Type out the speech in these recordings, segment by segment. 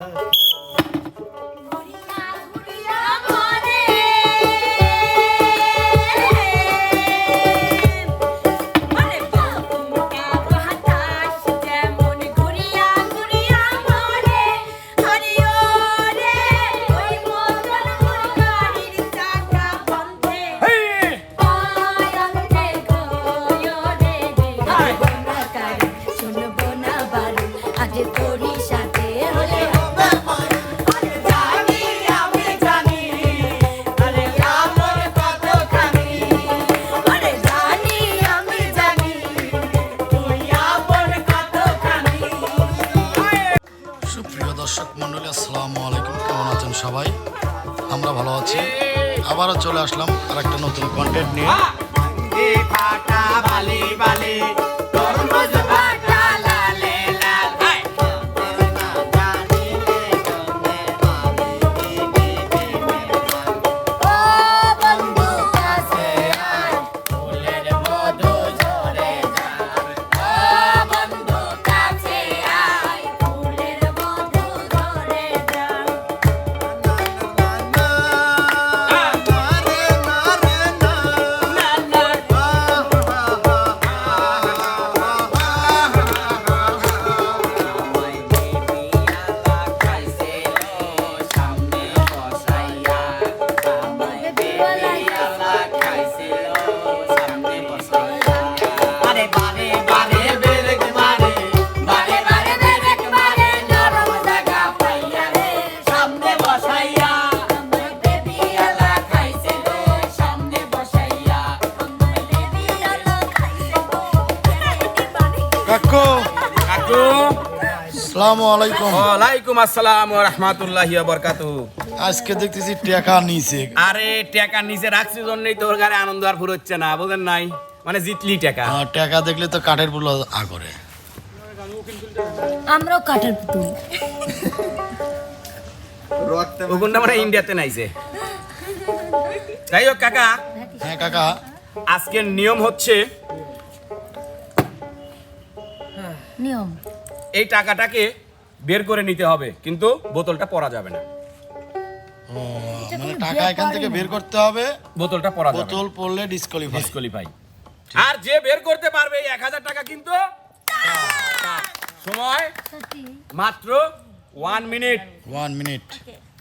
Bye. আমরা ভালো আছি। আবারও চলে আসলাম আর একটা নতুন কন্টেন্ট নিয়ে। আসসালামু আলাইকুম। ওয়ালাইকুম আসসালাম ওয়া রাহমাতুল্লাহি ওয়া বারাকাতুহু। আজকে দেখতেছি টাকা নিচে আরে টাকা নিচে রাখছি জন্যই তোর গায়ে আনন্দ আর ফুরোচ্ছে না বুঝেন নাই? মানে জিতলি টাকা। আহ, টাকা দেখলে তো কাঠের পুলো আগরে আমরাও কাঠের পুতুল। ওগুনটা মানে ইন্ডিয়াতে নাইছে। যাই হোক কাকা। হ্যাঁ কাকা। আজকের নিয়ম হচ্ছে নিয়ম। এই টাকাটাকে বের করে নিতে হবে কিন্তু বোতলটা পরা যাবে না। মানে টাকা এখান থেকে বের করতে হবে বোতলটা পরা যাবে বোতল পড়লে ডিসকোয়ালিফাই ডিসকোয়ালিফাই আর যে বের করতে পারবে এই এক হাজার টাকা কিন্তু সময় মাত্র ওয়ান মিনিট ওয়ান মিনিট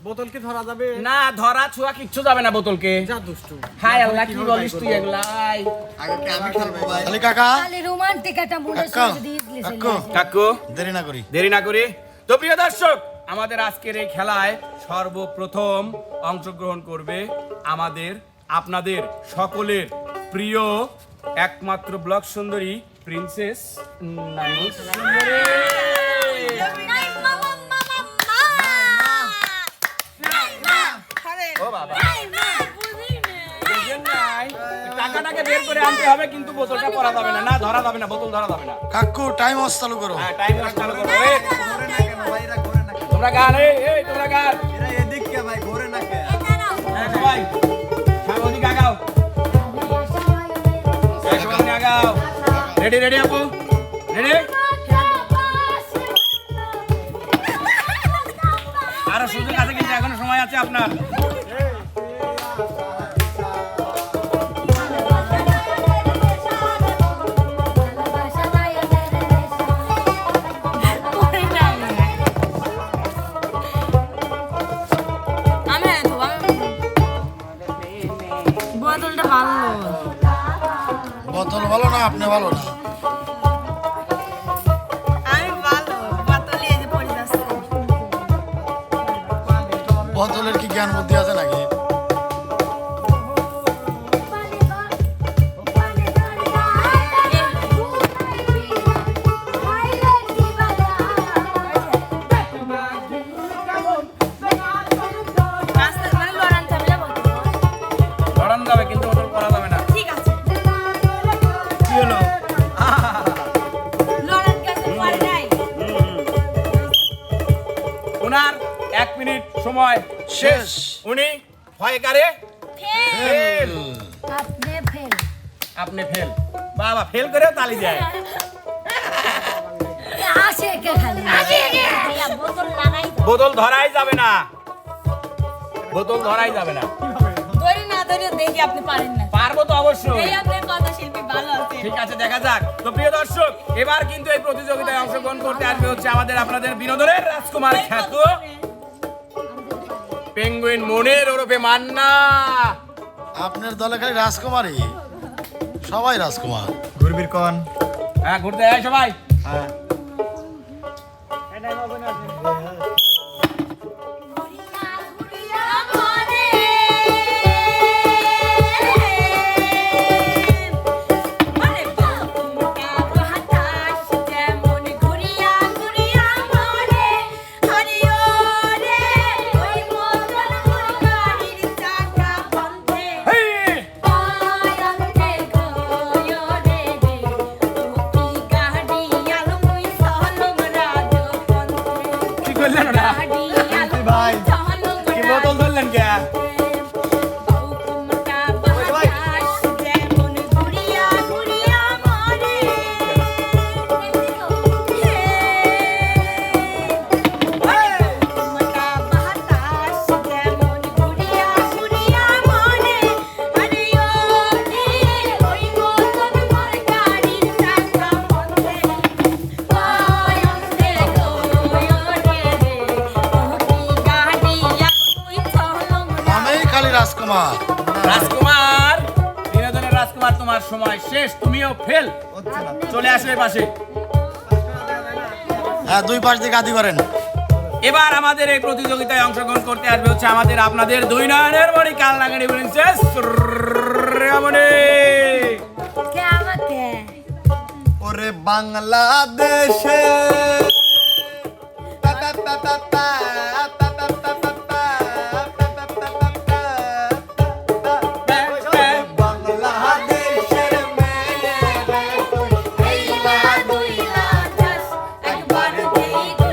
বোতলকে ধরা যাবে? না ধরা ছোঁয়া কিচ্ছু যাবে না বোতলকে। যা দুষ্টু। হাই আল্লাহ কি বলিস তুই এগুলা? আই। তাহলে কাকা? খালি রোমান্টিক একটা মুডে কাকা? কাকু? কাকু? দেরি না করি। দেরি না করি। তো প্রিয় দর্শক আমাদের আজকের এই খেলায় সর্বপ্রথম অংশগ্রহণ করবে আমাদের আপনাদের সকলের প্রিয় একমাত্র ব্লক সুন্দরী প্রিন্সেস সুন্দরী। হবে কিন্তু বোতলটা পরা যাবে না। না ধরা যাবে না বোতল ধরা যাবে না। কাকু টাইম অস চালু করো। হ্যাঁ টাইম নষ্ট করো। এই, তোমরা গান এই এই তোমরা গান। হ্যাঁ সবাই হ্যাঁ ওদিকে আগাও হ্যাঁ সবাই। ওদিকে আগাও রেডি রেডি আপু? রেডি আরও সুযোগ আছে কিন্তু এখনও সময় আছে আপনার। ভালো। বোতল ভালো না আপনি ভালো না? বোতলের কি জ্ঞান বুদ্ধি আছে উনি ভয় কারে? ফেল। আপনি ফেল। আপনি ফেল। বাবা ফেল করেও তালি দেয়। আসে কে খালি। বোতল লাগাই বোতল ধরাই যাবে না। বোতল ধরাই যাবে না। ধরে না ধরে দেখি আপনি পারেন না। পারব তো অবশ্যই। এই আপনার কথা শিল্পী ভালো আছে। ঠিক আছে দেখা যাক। তো প্রিয় দর্শক এবার কিন্তু এই প্রতিযোগিতায় অংশগ্রহণ করতে আসবে হচ্ছে আমাদের আপনাদের বিনোদনের রাজকুমার খ্যাত পেঙ্গুইন মনের ওরফে মান্না। আপনার দলে খালি রাজকুমারী। সবাই রাজকুমার। ঘুরবির কন। হ্যাঁ ঘুরতে যায় সবাই। হ্যাঁ। রাজকুমার। রাজকুমার বিনোদনের রাজকুমার তোমার সময় শেষ তুমিও ফেল চলে আসো পাশে। হ্যাঁ দুই পাশ দিয়ে গাদি করেন। এবার আমাদের এই প্রতিযোগিতায় অংশগ্রহণ করতে আসবে হচ্ছে আমাদের আপনাদের দুই নয়নের মণি কাল লাগানি প্রিন্সেস রমণী ওরে বাংলাদেশে। একবার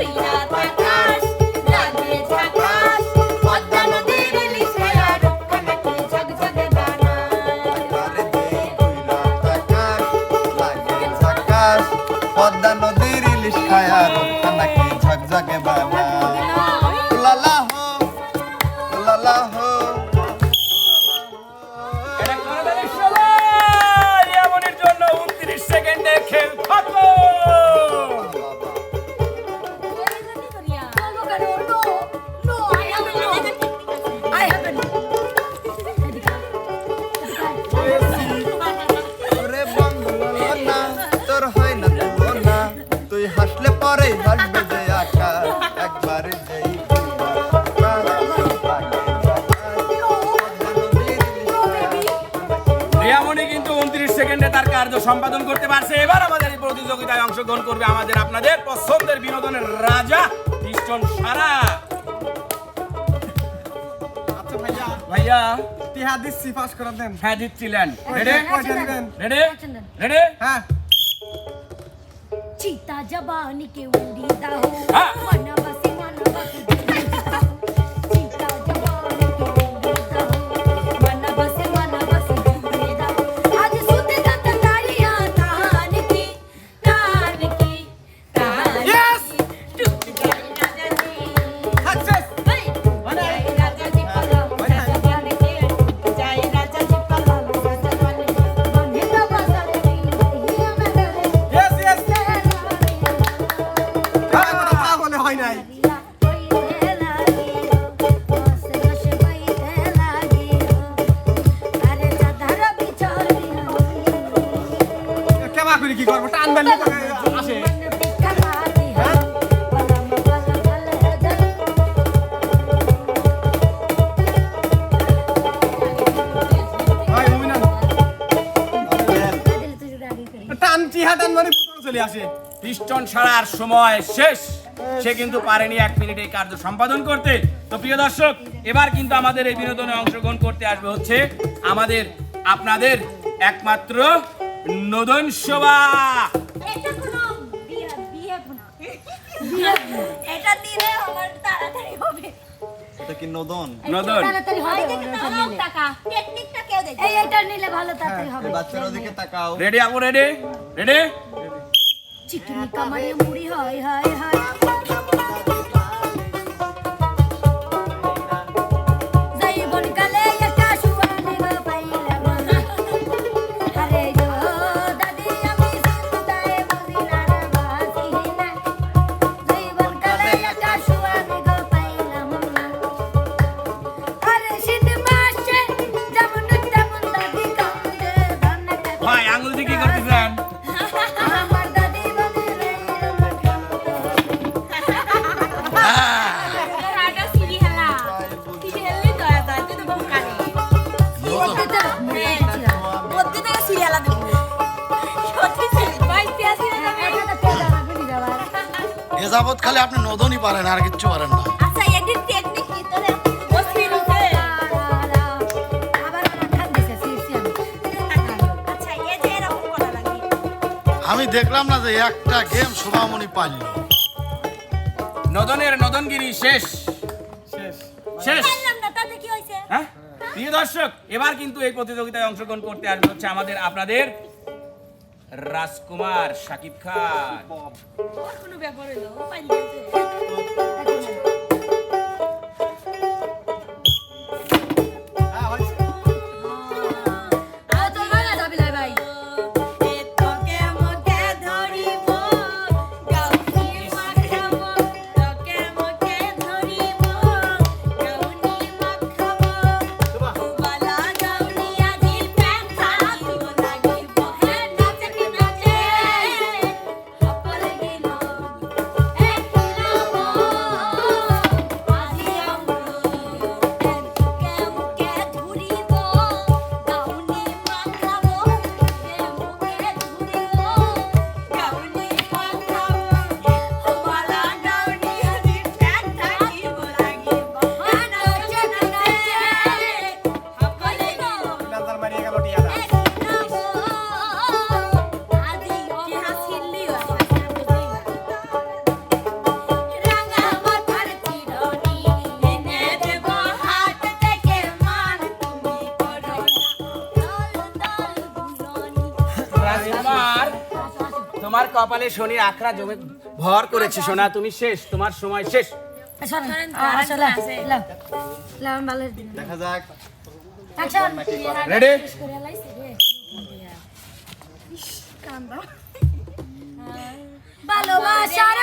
কার্য সম্পাদন করতে পারছে। এবার আমাদের এই প্রতিযোগিতায় অংশগ্রহণ করবে আমাদের আপনাদের পছন্দের বিনোদনের রাজা পিস্টন সারা। আচ্ছা ভাইয়া তিহা দিচ্ছি পাস করে দেন। হ্যাঁ দিচ্ছিলেন। রেডে রেডে রেডে হ্যাঁ চিতা জবানি কে উড়ি দাও সময় শেষ। সে কিন্তু পারেনি এক মিনিট এই কার্য সম্পাদন করতে। তো প্রিয় দর্শক এবার কিন্তু আমাদের এই বিনোদনে অংশগ্রহণ করতে আসবে হচ্ছে আমাদের আপনাদের একমাত্র নদন শোভা। এটা দিলে আমার তাড়াতাড়ি হবে। এটা কি নদন? নদন। তাড়াতাড়ি হবে টাকা। টেকনিকটা কেউ দেখে এই নিলে ভালো তাড়াতাড়ি হবে। বাচ্চারা দিকে তাকাও। রেডি আপু রেডি রেডি চিকনি কামারে মুড়ি হয় হয় হয়। এ যাবৎ খালি আপনি নদনই পারেন আর কিচ্ছু পারেন না। আচ্ছা আচ্ছা আমি দেখলাম না যে একটা গেম শোভামণি পারল নদনের নদনগিরি শেষ। শেষ। হ্যাঁ? প্রিয় দর্শক এবার কিন্তু এই প্রতিযোগিতায় অংশগ্রহণ করতে আসবে হচ্ছে আমাদের আপনাদের রাজকুমার শাকিব খান। কোনো ব্যাপার হইল কপালে শনির আখড়া জমে ভর করেছে সোনা তুমি শেষ তোমার সময় শেষ। দেখা যাক। রেডি ভালোবাসার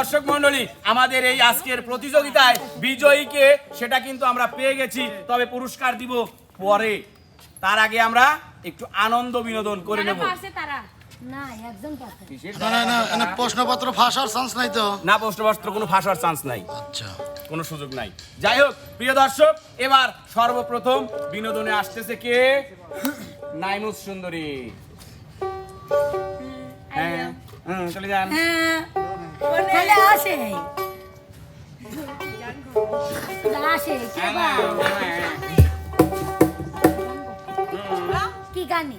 দর্শক মন্ডলী আমাদের এই আজকের প্রতিযোগিতায় বিজয়ীকে সেটা কিন্তু আমরা পেয়ে গেছি তবে পুরস্কার দিব পরে। তার আগে আমরা একটু আনন্দ বিনোদন করে নেব। তারা। না একজন পাচ্ছে না না না এখানে প্রশ্নপত্র ফাঁসার চান্স নাই তো। না প্রশ্নবস্ত্র কোনো ফাঁসার চান্স নাই। আচ্ছা। কোনো সুযোগ নাই। যাই হোক প্রিয় দর্শক এবার সর্বপ্রথম বিনোদনে আসতেছে কে? নাইমুস সুন্দরী। হ্যাঁ চলে যান। তাহলে আসে। আসে কে কি গানি?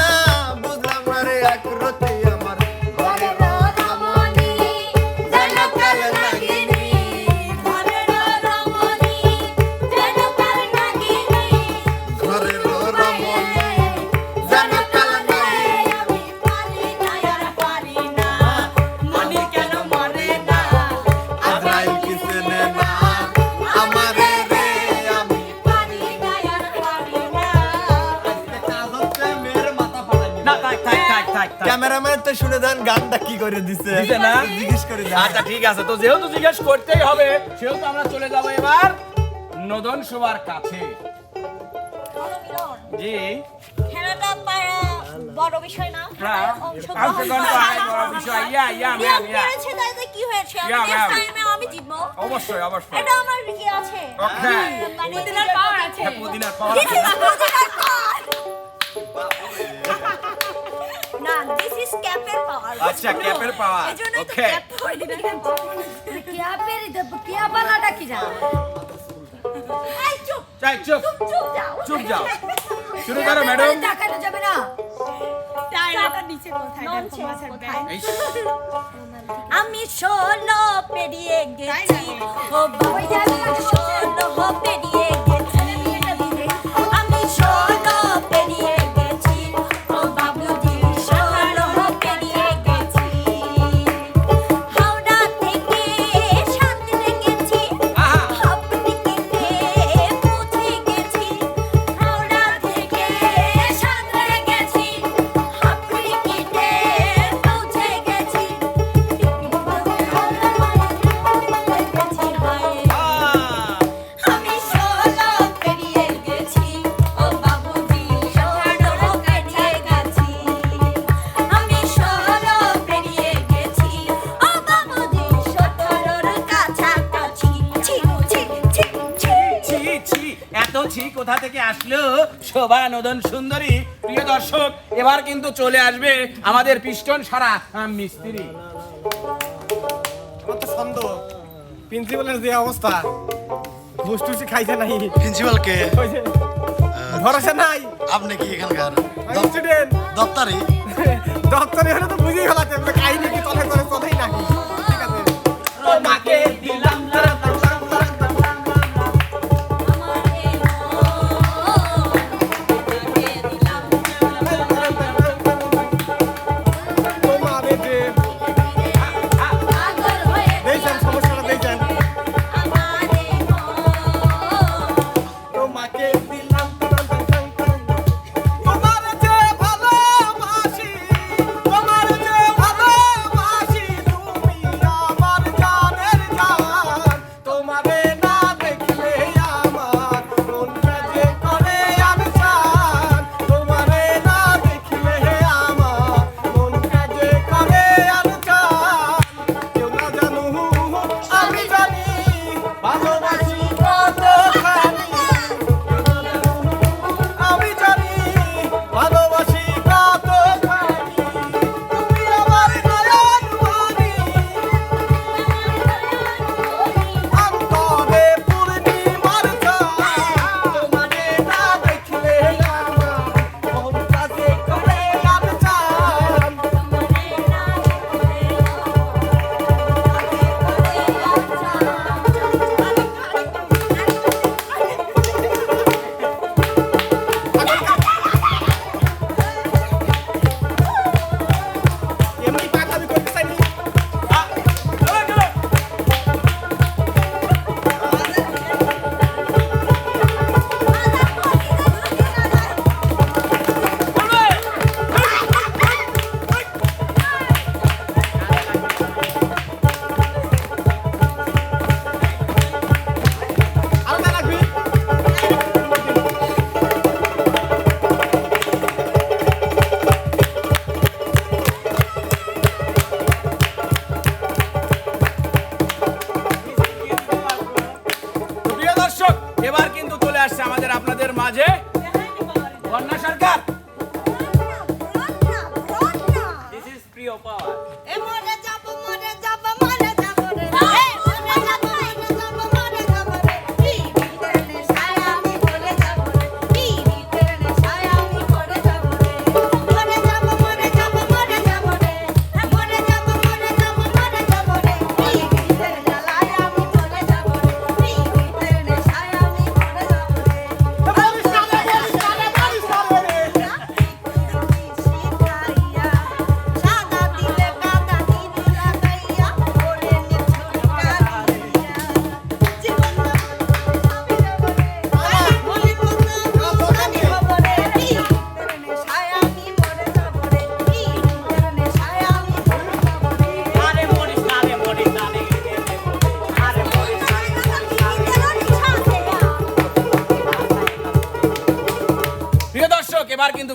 ক্যামেরাম্যান তো শুনে দেন গানটা কি করে দিছে। দিছে না? জিজ্ঞেস করে দেন। আচ্ছা ঠিক আছে তো যেহেতু জিজ্ঞেস করতেই হবে সেহেতু আমরা চলে যাব এবার নদন সবার কাছে। জি। খেলাটা পারা বড় বিষয় না হ্যাঁ। অংশগ্রহণ অংশগ্রহণ বিষয়। Yeah yeah ma'am yeah. পেরেছে তাইতে কি হয়েছে? আমি Yeah, নেক্সট ma'am. টাইমে আমি জিতবো। অবশ্যই অবশ্যই। এটা আমার কি আছে। ওকে। পুদিনার পাওয়ার আছে। পুদিনার পাওয়া পুদিনার পাওয়ার না দিস ইজ ক্যাপের পাওয়ার। আচ্ছা, ক্যাপের power, এজন্যই তো okay. ক্যাপ করে দিলাম কিয়া পেরি তো কিয়া বালাটা কি যা এই চুপ চাই চুপ। চুপ যাও। চুপ যাও। শুরু করো ম্যাডাম দেখানো যাবে না। আমি ষোলো পেরিয়ে গেছি। ও বাবা ষোলো পেরিয়ে এত ছি কোথা থেকে আসলো? শোভা নদন সুন্দরী। প্রিয় দর্শক এবার কিন্তু চলে আসবে আমাদের পিস্টন সারা মিস্ত্রি। আমার তো সন্দেহ প্রিন্সিপালের যে অবস্থা ঘুষ টুসি খাইছে নাই। প্রিন্সিপালকে ওই যে ভরসা নাই। আপনি কি এখানকার স্টুডেন্ট দপ্তরি? দপ্তরে হলে তো বুঝেই ফেলাতে কাহিনী কি তলে তলে তলেই নাকি। ঠিক আছে। তোমাকে দিলাম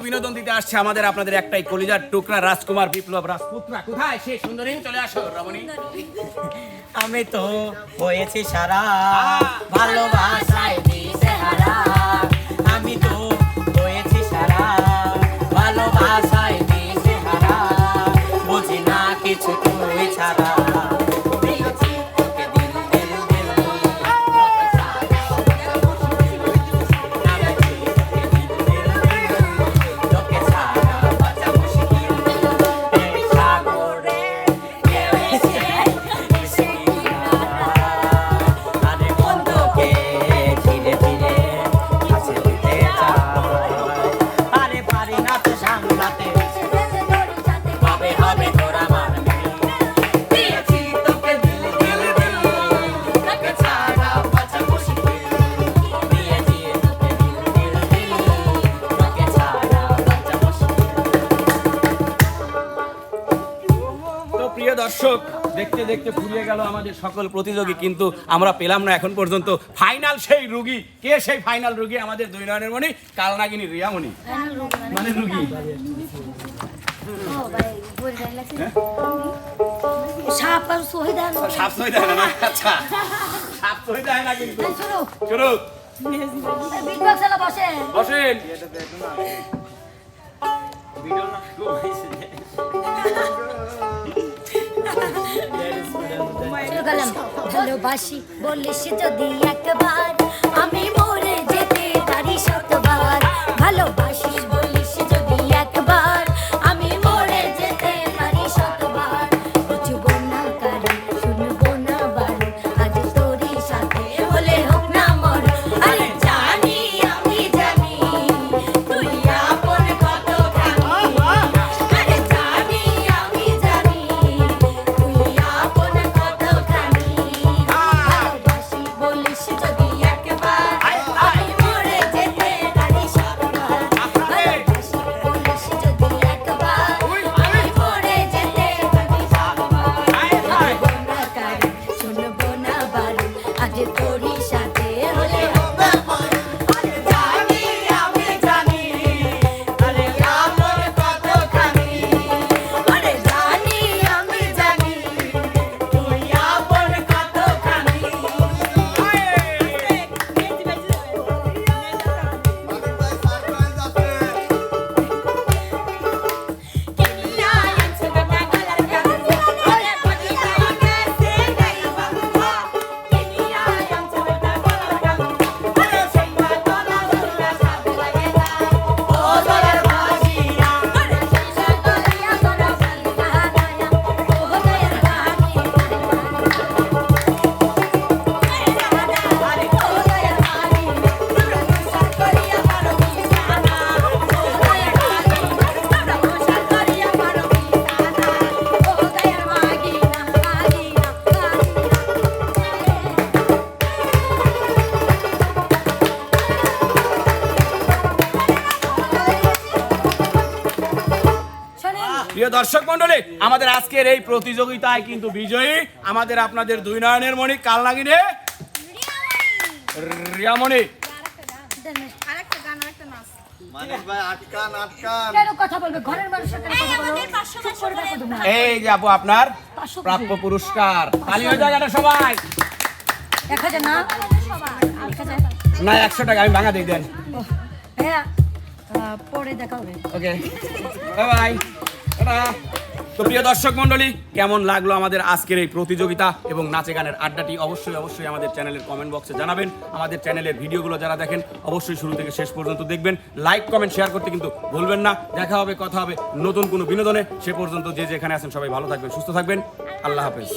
বিনোদন দিতে আসছে আমাদের আপনাদের একটাই কলিজার টুকরা রাজকুমার বিপ্লব রাজপুত্রা। কোথায় সে সুন্দরী চলে আসো রমণী। আমি তো হয়েছি সারা ভালোবাসায় দিশেহারা আমি তো হয়েছি সারা ভালোবাসায় দিশেহারা বুঝি না কিছু তুই ছাড়া। গেল আমাদের সকল প্রতিযোগী কিন্তু আমরা পেলাম না এখন পর্যন্ত। ফাইনাল সেই রুগী। কে সেই ফাইনাল রুগী? আমাদের দুই নয়নের মণি কালনাগিনী রিয়ামণি। মানে রুগী। সাপ আর সহিদান সাপ সই না? আচ্ছা। সাপ সই না কিন্তু। শুরু। শুরু। বিগ বক্স করলাম ভালোবাসি বলিস যদি একবার আমি মরে যেতে পারি শতবার। ভালোবাসি দর্শক মন্ডলী আমাদের আজকের এই প্রতিযোগিতায় কিন্তু বিজয়ী আমাদের আপনাদের দুই নয়নের মণি রিয়ামণি করে রাখো তোমরা। এই যে আপু আপনার প্রাপ্য পুরস্কার। তালি হয়ে জায়গাটা সবাই। না একশো টাকা আমি ভাঙা দিয়ে দেন। পরে দেখা হবে। ওকে বাই বাই তো প্রিয় দর্শক মন্ডলী কেমন লাগল আমাদের আজকের এই প্রতিযোগিতা এবং নাচে গানের আড্ডাটি? অবশ্যই অবশ্যই আমাদের চ্যানেলের কমেন্ট বক্সে জানাবেন। আমাদের চ্যানেলের ভিডিওগুলো যারা দেখেন, অবশ্যই শুরু থেকে শেষ পর্যন্ত দেখবেন। লাইক কমেন্ট শেয়ার করতে কিন্তু ভুলবেন না। দেখা হবে, কথা হবে নতুন কোনো বিনোদনে। সে পর্যন্ত যে যেখানে আছেন সবাই ভালো থাকবেন, সুস্থ থাকবেন। আল্লাহ হাফেজ।